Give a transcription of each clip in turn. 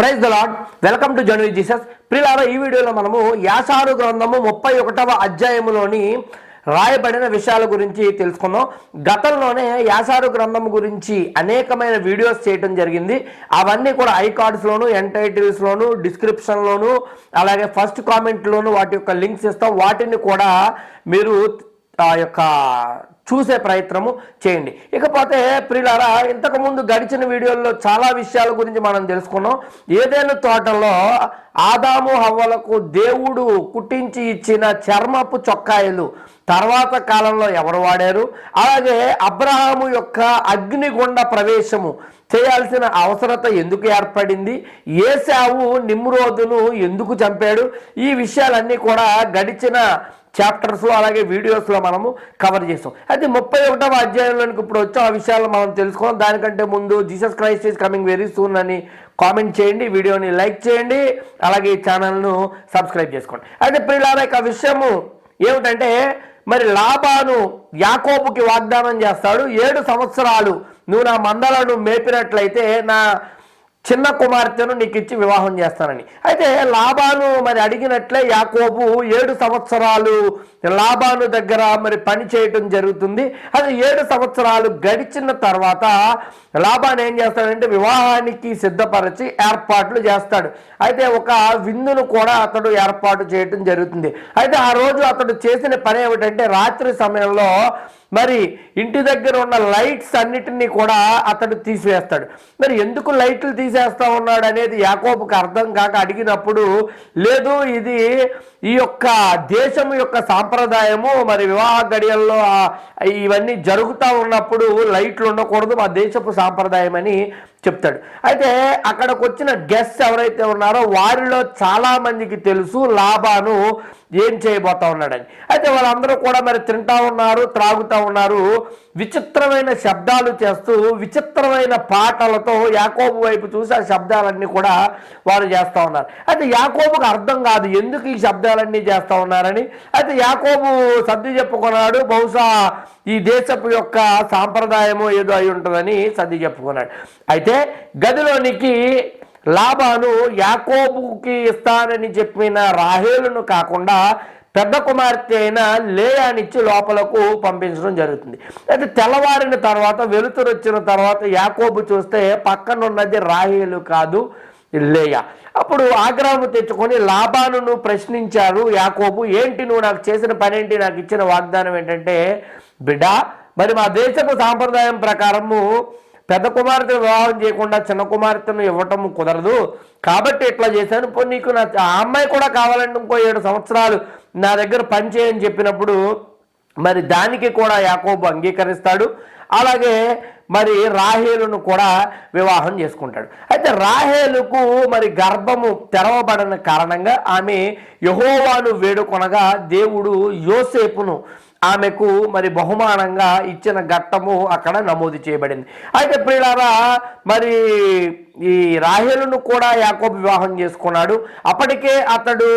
Praise the Lord welcome to journey Jesus ప్రిలారా ఈ వీడియోలో మనము యాసారు గ్రంథము ముప్పై ఒకటవ అధ్యాయములోని రాయబడిన విషయాల గురించి తెలుసుకుందాం. గతంలోనే యాసారు గ్రంథం గురించి అనేకమైన వీడియోస్ చేయటం జరిగింది. అవన్నీ కూడా ఐ కార్డ్స్లోను ఎంటైటిల్స్లోను డిస్క్రిప్షన్లోను అలాగే ఫస్ట్ కామెంట్లోను వాటి యొక్క లింక్స్ ఇస్తాం. వాటిని కూడా మీరు ఆ యొక్క చూసే ప్రయత్నము చేయండి. ఇకపోతే ప్రిలారా ఇంతకుముందు గడిచిన వీడియోల్లో చాలా విషయాల గురించి మనం తెలుసుకున్నాం. ఏదైనా తోటలో ఆదాము హవ్వలకు దేవుడు కుట్టించి ఇచ్చిన చర్మపు చొక్కాయలు తర్వాత కాలంలో ఎవరు వాడారు? అలాగే అబ్రహాము యొక్క అగ్నిగుండ ప్రవేశము చేయాల్సిన అవసరత ఎందుకు ఏర్పడింది? ఏసావు నిమ్రోదును ఎందుకు చంపాడు? ఈ విషయాలన్నీ కూడా గడిచిన చాప్టర్స్లో అలాగే వీడియోస్లో మనము కవర్ చేస్తాం. అయితే ముప్పై ఒకటవ అధ్యాయంలోనికి ఇప్పుడు వచ్చే ఆ విషయాలు మనం తెలుసుకోవాలి దానికంటే ముందు Jesus Christ is coming very soon అని కామెంట్ చేయండి. వీడియోని లైక్ చేయండి. అలాగే ఈ ఛానల్ను సబ్స్క్రైబ్ చేసుకోండి. అయితే ప్రియులారా యొక్క విషయము ఏమిటంటే మరి లాభాను యాకోబుకి వాగ్దానం చేస్తాడు. ఏడు సంవత్సరాలు నువ్వు నా మందలను మేపినట్లయితే నా చిన్న కుమార్తెను నీకు ఇచ్చి వివాహం చేస్తానని. అయితే లాభాను మరి అడిగినట్లే యాకోబు ఏడు సంవత్సరాలు లాభాను దగ్గర మరి పని చేయటం జరుగుతుంది. అది ఏడు సంవత్సరాలు గడిచిన తర్వాత లాభాన్ని ఏం చేస్తాడంటే వివాహానికి సిద్ధపరిచి ఏర్పాట్లు చేస్తాడు. అయితే ఒక విందును కూడా అతడు ఏర్పాటు చేయటం జరుగుతుంది. అయితే ఆ రోజు అతడు చేసిన పని ఏమిటంటే రాత్రి సమయంలో మరి ఇంటి దగ్గర ఉన్న లైట్స్ అన్నిటినీ కూడా అతడు తీసివేస్తాడు. మరి ఎందుకు లైట్లు తీసేస్తా ఉన్నాడు అనేది యాకోబుకు అర్థం కాక అడిగినప్పుడు లేదు ఇది ఈ యొక్క దేశం యొక్క సాంప్రదాయము మరి వివాహ గడియల్లో ఇవన్నీ జరుగుతూ ఉన్నప్పుడు లైట్లు ఉండకూడదు మా దేశపు సాంప్రదాయం అని చెప్తాడు. అయితే అక్కడికి వచ్చిన గెస్ట్ ఎవరైతే ఉన్నారో వారిలో చాలా మందికి తెలుసు లాభాను ఏం చేయబోతా ఉన్నాడని. అయితే వాళ్ళందరూ కూడా మరి తింటా ఉన్నారు త్రాగుతూ ఉన్నారు విచిత్రమైన శబ్దాలు చేస్తూ విచిత్రమైన పాటలతో యాకోబు వైపు చూసి ఆ శబ్దాలన్నీ కూడా వారు చేస్తూ ఉన్నారు. అయితే యాకోబుకు అర్థం కాదు ఎందుకు ఈ శబ్దాలన్నీ చేస్తూ ఉన్నారని. అయితే యాకోబు సర్ది చెప్పుకున్నాడు బహుశా ఈ దేశపు యొక్క సాంప్రదాయము ఏదో అయి ఉంటుందని సర్ది చెప్పుకున్నాడు. అయితే గదిలోనికి లాభాను యాకోబుకి ఇస్తానని చెప్పిన రాహేలును కాకుండా పెద్ద కుమార్తె అయిన లేయానిచ్చి లోపలకు పంపించడం జరుగుతుంది. అయితే తెల్లవారిన తర్వాత వెలుతురు వచ్చిన తర్వాత యాకోబు చూస్తే పక్కనున్నది రాహేలు కాదు లేయ. అప్పుడు ఆగ్రహము తెచ్చుకొని లాభాను ప్రశ్నించారు యాకోబు ఏంటి నువ్వు నాకు చేసిన పని ఏంటి నాకు ఇచ్చిన వాగ్దానం ఏంటంటే బిడ్డ మరి మా దేశపు సాంప్రదాయం ప్రకారము పెద్ద కుమార్తెను వివాహం చేయకుండా చిన్న కుమార్తెను ఇవ్వటం కుదరదు. కాబట్టి ఇట్లా చేశాను. పో నీకు నా ఆ అమ్మాయి కూడా కావాలంటే ఇంకో ఏడు సంవత్సరాలు నా దగ్గర పనిచేయని చెప్పినప్పుడు మరి దానికి కూడా యాకోబు అంగీకరిస్తాడు. అలాగే మరి రాహేలును కూడా వివాహం చేసుకుంటాడు. అయితే రాహేలుకు మరి గర్భము తెరవబడిన కారణంగా ఆమె యహోవాను వేడుకొనగా దేవుడు యోసేపును ఆమెకు మరి బహుమానంగా ఇచ్చిన ఘట్టము అక్కడ నమోదు చేయబడింది. అయితే ప్రియులారా మరి ఈ రాహేలును కూడా యాకోబు వివాహం చేసుకున్నాడు. అప్పటికే అతడు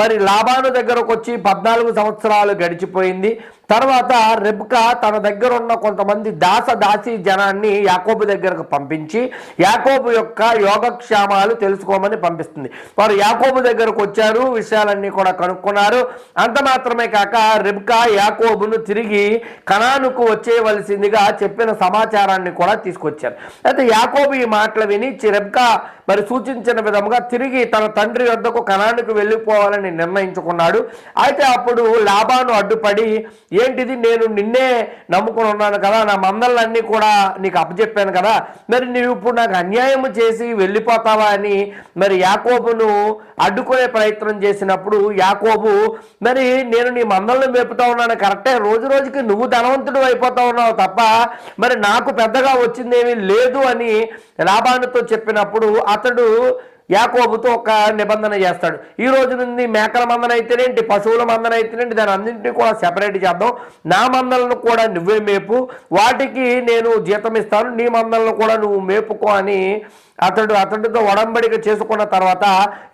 మరి లాభాను దగ్గరకు వచ్చి పద్నాలుగు సంవత్సరాలు గడిచిపోయింది. తర్వాత రెబ్కా తన దగ్గర ఉన్న కొంతమంది దాస దాసి జనాన్ని యాకోబు దగ్గరకు పంపించి యాకోబు యొక్క యోగక్షేమాలు తెలుసుకోమని పంపిస్తుంది. వారు యాకోబు దగ్గరకు వచ్చారు విషయాలన్నీ కూడా కనుక్కున్నారు. అంత మాత్రమే కాక రెబ్కా యాకోబును తిరిగి కణానుకు వచ్చేయవలసిందిగా చెప్పిన సమాచారాన్ని కూడా తీసుకొచ్చారు. అయితే యాకోబు ఈ మాటలు విని రెబ్కా మరి సూచించిన విధముగా తిరిగి తన తండ్రి వద్దకు కణానికి వెళ్ళిపోవాలని నిర్ణయించుకున్నాడు. అయితే అప్పుడు లాభాను అడ్డుపడి ఏంటిది? నేను నిన్నే నమ్ముకుని ఉన్నాను కదా నా మందలన్నీ కూడా నీకు అప్పచెప్పాను కదా. మరి నీవు ఇప్పుడు నాకు అన్యాయం చేసి వెళ్ళిపోతావా అని మరి యాకోబును అడ్డుకునే ప్రయత్నం చేసినప్పుడు యాకోబు మరి నేను నీ మందలను మేపుతా ఉన్నాను. కరెక్టే రోజు రోజుకి నువ్వు ధనవంతుడు అయిపోతా ఉన్నావు తప్ప మరి నాకు పెద్దగా వచ్చిందేమీ లేదు అని లాభానితో చెప్పినప్పుడు అతడు యాకోబుతో ఒక నిబంధన చేస్తాడు. ఈ రోజు నుండి మేకల మందన అయితేనేంటి పశువుల మందన అయితేనేంటి దాని అన్నింటినీ కూడా సెపరేట్ చేద్దాం. నా మందలను కూడా నువ్వే మేపు. వాటికి నేను జీతం ఇస్తాను. నీ మందలను కూడా నువ్వు మేపుకో అని అతడు అతడితో ఒడంబడిక చేసుకున్న తర్వాత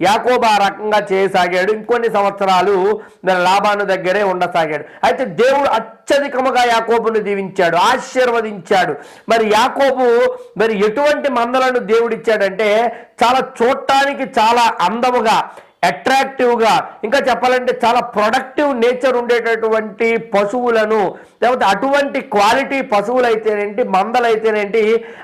యాకోబు ఆ రకంగా చేయసాగాడు. ఇంకొన్ని సంవత్సరాలు మరి లాభాను దగ్గరే ఉండసాగాడు. అయితే దేవుడు అత్యధికముగా యాకోబును దీవించాడు ఆశీర్వదించాడు. మరి యాకోబు మరి ఎటువంటి మందలను దేవుడిచ్చాడంటే చాలా చూడటానికి చాలా అందముగా అట్రాక్టివ్గా ఇంకా చెప్పాలంటే చాలా ప్రొడక్టివ్ నేచర్ ఉండేటటువంటి పశువులను లేకపోతే అటువంటి క్వాలిటీ పశువులు అయితేనేంటి మందలైతేనేంటి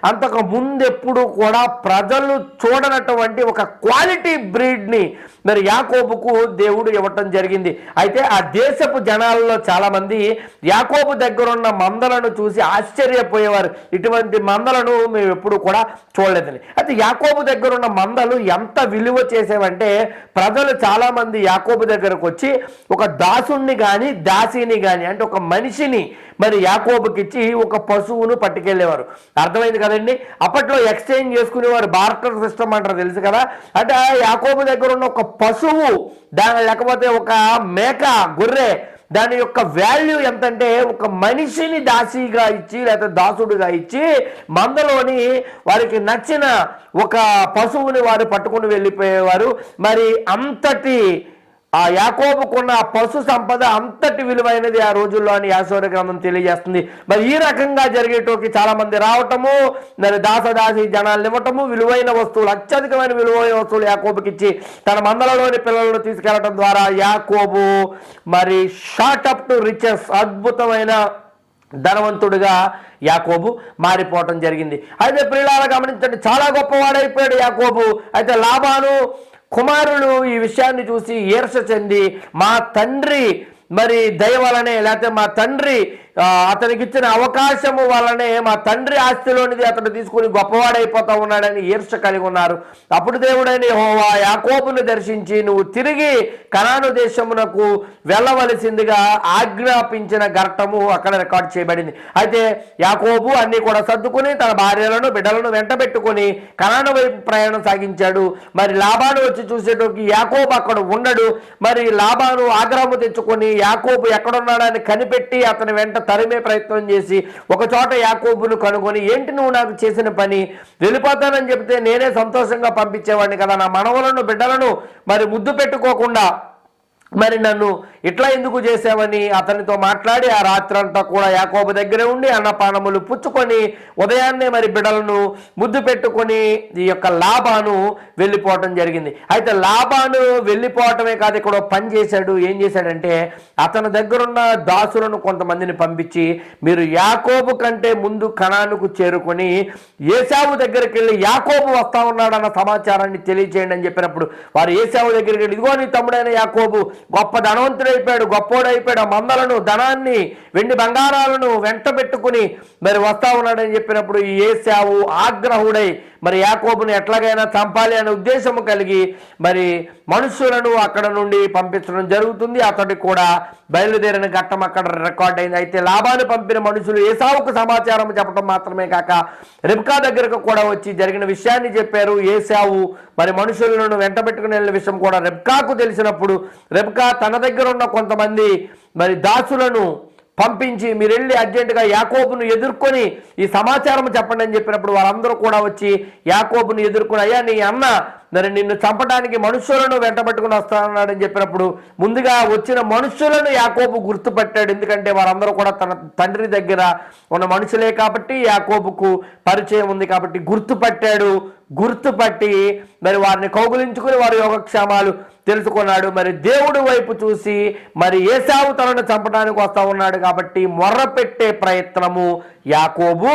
అంతకు ముందెప్పుడు కూడా ప్రజలు చూడనటువంటి ఒక క్వాలిటీ బ్రీడ్ని మరి యాకోబుకు దేవుడు ఇవ్వటం జరిగింది. అయితే ఆ దేశపు జనాల్లో చాలామంది యాకోబు దగ్గరున్న మందలను చూసి ఆశ్చర్యపోయేవారు. ఇటువంటి మందలను మేము ఎప్పుడు కూడా చూడలేదని. అయితే యాకోబు దగ్గర ఉన్న మందలు ఎంత విలువ చేసేవంటే ప్రజలు చాలామంది యాకోబు దగ్గరకు వచ్చి ఒక దాసుణ్ణి కానీ దాసిని కానీ అంటే ఒక మనిషిని మరి యాకోబుకి ఇచ్చి ఒక పశువును పట్టుకెళ్ళేవారు. అర్థమైంది కదండి? అప్పట్లో ఎక్స్చేంజ్ చేసుకునేవారు బార్టర్ సిస్టమ్ అంటారు తెలుసు కదా? అంటే ఆ యాకోబు దగ్గర ఉన్న ఒక పశువు దాని లేకపోతే ఒక మేక గొర్రె దాని యొక్క వాల్యూ ఎంతంటే ఒక మనిషిని దాసిగా ఇచ్చి లేకపోతే దాసుడుగా ఇచ్చి మందలోని వారికి నచ్చిన ఒక పశువుని వారు పట్టుకుని వెళ్ళిపోయేవారు. మరి అంతటి ఆ యాకోబుకున్న ఆ పశు సంపద అంతటి విలువైనది ఆ రోజుల్లో అని యాసోర గ్రంథం తెలియజేస్తుంది. మరి ఈ రకంగా జరిగేటోకి చాలా మంది రావటము మరి దాసదాసి జనాలను ఇవ్వటము విలువైన వస్తువులు అత్యధికమైన విలువైన వస్తువులు యాకోబుకి ఇచ్చి తన మందలలోని పిల్లలను తీసుకెళ్ళడం ద్వారా యాకోబు మరి షార్ట్ అప్ టు రిచెస్ అద్భుతమైన ధనవంతుడిగా యాకోబు మారిపోవటం జరిగింది. అయితే ప్రియులారా గమనించండి చాలా గొప్పవాడైపోయాడు యాకోబు. అయితే లాభాను కుమారులు ఈ విషయాన్ని చూసి ఈర్ష చెంది మా తండ్రి మరి దయవలనే లేకపోతే మా తండ్రి అతనికి ఇచ్చిన అవకాశము వలనే మా తండ్రి ఆస్తిలోనిది అతడు తీసుకుని గొప్పవాడైపోతా ఉన్నాడని ఈర్ష కలిగి ఉన్నారు. అప్పుడు దేవుడైన హోవా యాకోబును దర్శించి నువ్వు తిరిగి కనాను దేశమునకు వెళ్ళవలసిందిగా ఆజ్ఞాపించిన ఘట్టము అక్కడ రికార్డ్ చేయబడింది. అయితే యాకోబు అన్ని కూడా సర్దుకుని తన భార్యలను బిడ్డలను వెంట పెట్టుకుని కనాను వైపు ప్రయాణం సాగించాడు. మరి లాభాను వచ్చి చూసేటోకి యాకోబు అక్కడ ఉండడు. మరి లాభాను ఆగ్రహము తెచ్చుకొని యాకోబు ఎక్కడున్నాడని కనిపెట్టి అతని వెంట తరిమే ప్రయత్నం చేసి ఒక చోట యాకోబును కనుగొని ఏంటి నువ్వు నాకు చేసిన పని? వెళ్ళిపోతానని చెప్తే నేనే సంతోషంగా పంపించేవాడిని కదా నా మనవలను బిడ్డలను మరి ముద్దు పెట్టుకోకుండా మరి నన్ను ఇట్లా ఎందుకు చేసావని అతనితో మాట్లాడి ఆ రాత్రంతా కూడా యాకోబు దగ్గరే ఉండి అన్నపానములు పుచ్చుకొని ఉదయాన్నే మరి బిడలను ముద్దు పెట్టుకొని ఈ యొక్క లాభాను వెళ్ళిపోవటం జరిగింది. అయితే లాభాను వెళ్ళిపోవటమే కాదు ఇక్కడ పని చేశాడు. ఏం చేశాడంటే అతని దగ్గరున్న దాసులను కొంతమందిని పంపించి మీరు యాకోబు కంటే ముందు కణానుకు చేరుకొని ఏసావు దగ్గరికి వెళ్ళి యాకోబు వస్తా ఉన్నాడన్న సమాచారాన్ని తెలియచేయండి అని చెప్పినప్పుడు వారు ఏసావు దగ్గరికి వెళ్ళి ఇదిగో నీ తమ్ముడైన యాకోబు గొప్ప ధనవంతుడైపోయాడు గొప్పోడైపోయాడు ఆ మందలను ధనాన్ని వెండి బంగారాలను వెంట పెట్టుకుని మరి వస్తా ఉన్నాడని చెప్పినప్పుడు ఏ ఏసావు ఆగ్రహుడై మరి యాకోబుని ఎట్లాగైనా చంపాలి అనే ఉద్దేశము కలిగి మరి మనుషులను అక్కడ నుండి పంపించడం జరుగుతుంది. అతడి కూడా బయలుదేరిన ఘట్టం అక్కడ రికార్డ్ అయింది. అయితే లాభాలు పంపిన మనుషులు ఏసావుకు సమాచారం చెప్పడం మాత్రమే కాక రిబ్కా దగ్గరకు కూడా వచ్చి జరిగిన విషయాన్ని చెప్పారు. ఏసావు మరి మనుషులను వెంట పెట్టుకుని వెళ్ళిన విషయం కూడా రిబ్కాకు తెలిసినప్పుడు రెబ్కా తన దగ్గర ఉన్న కొంతమంది మరి దాసులను పంపించి మీరు వెళ్ళి అర్జెంటుగా యాకోబును ఎదుర్కొని ఈ సమాచారం చెప్పండి అని చెప్పినప్పుడు వారందరూ కూడా వచ్చి యాకోబును ఎదుర్కొని అయ్యా నీ అన్న మరి నిన్ను చంపడానికి మనుషులను వెంటబట్టుకుని వస్తానన్నాడని చెప్పినప్పుడు ముందుగా వచ్చిన మనుషులను యాకోబు గుర్తుపట్టాడు. ఎందుకంటే వారందరూ కూడా తన తండ్రి దగ్గర ఉన్న మనుషులే కాబట్టి యాకోబుకు పరిచయం ఉంది కాబట్టి గుర్తుపట్టాడు. గుర్తుపట్టి మరి వారిని కౌగులించుకుని వారి యోగక్షేమాలు తెలుసుకున్నాడు. మరి దేవుడు వైపు చూసి మరి ఏసావు తనను చంపడానికి వస్తూ ఉన్నాడు కాబట్టి మొర్ర పెట్టే ప్రయత్నము యాకోబు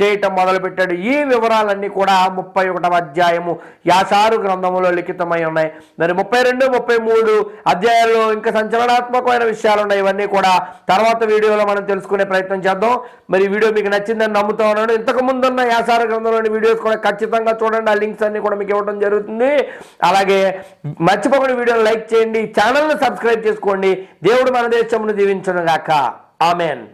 చేయటం మొదలుపెట్టాడు. ఈ వివరాలన్నీ కూడా ముప్పై ఒకటవ అధ్యాయము యాసారు గ్రంథములో లిఖితమై ఉన్నాయి. మరి ముప్పై రెండు ముప్పై మూడు అధ్యాయాల్లో ఇంకా సంచలనాత్మకమైన విషయాలు ఉన్నాయి. ఇవన్నీ కూడా తర్వాత వీడియోలో మనం తెలుసుకునే ప్రయత్నం చేద్దాం. మరి వీడియో మీకు నచ్చిందని నమ్ముతా ఉన్నాను. ఇంతకు ముందున్న యాసారు గ్రంథంలోని వీడియోస్ కూడా ఖచ్చితంగా చూడండి. చూడండి ఆ లింక్స్ అన్ని కూడా మీకు ఇవ్వడం జరుగుతుంది. అలాగే మర్చిపోకుండా వీడియోని లైక్ చేయండి ఛానల్ని సబ్స్క్రైబ్ చేసుకోండి. దేవుడు మన దేశమును దీవించును గాక ఆమెన్.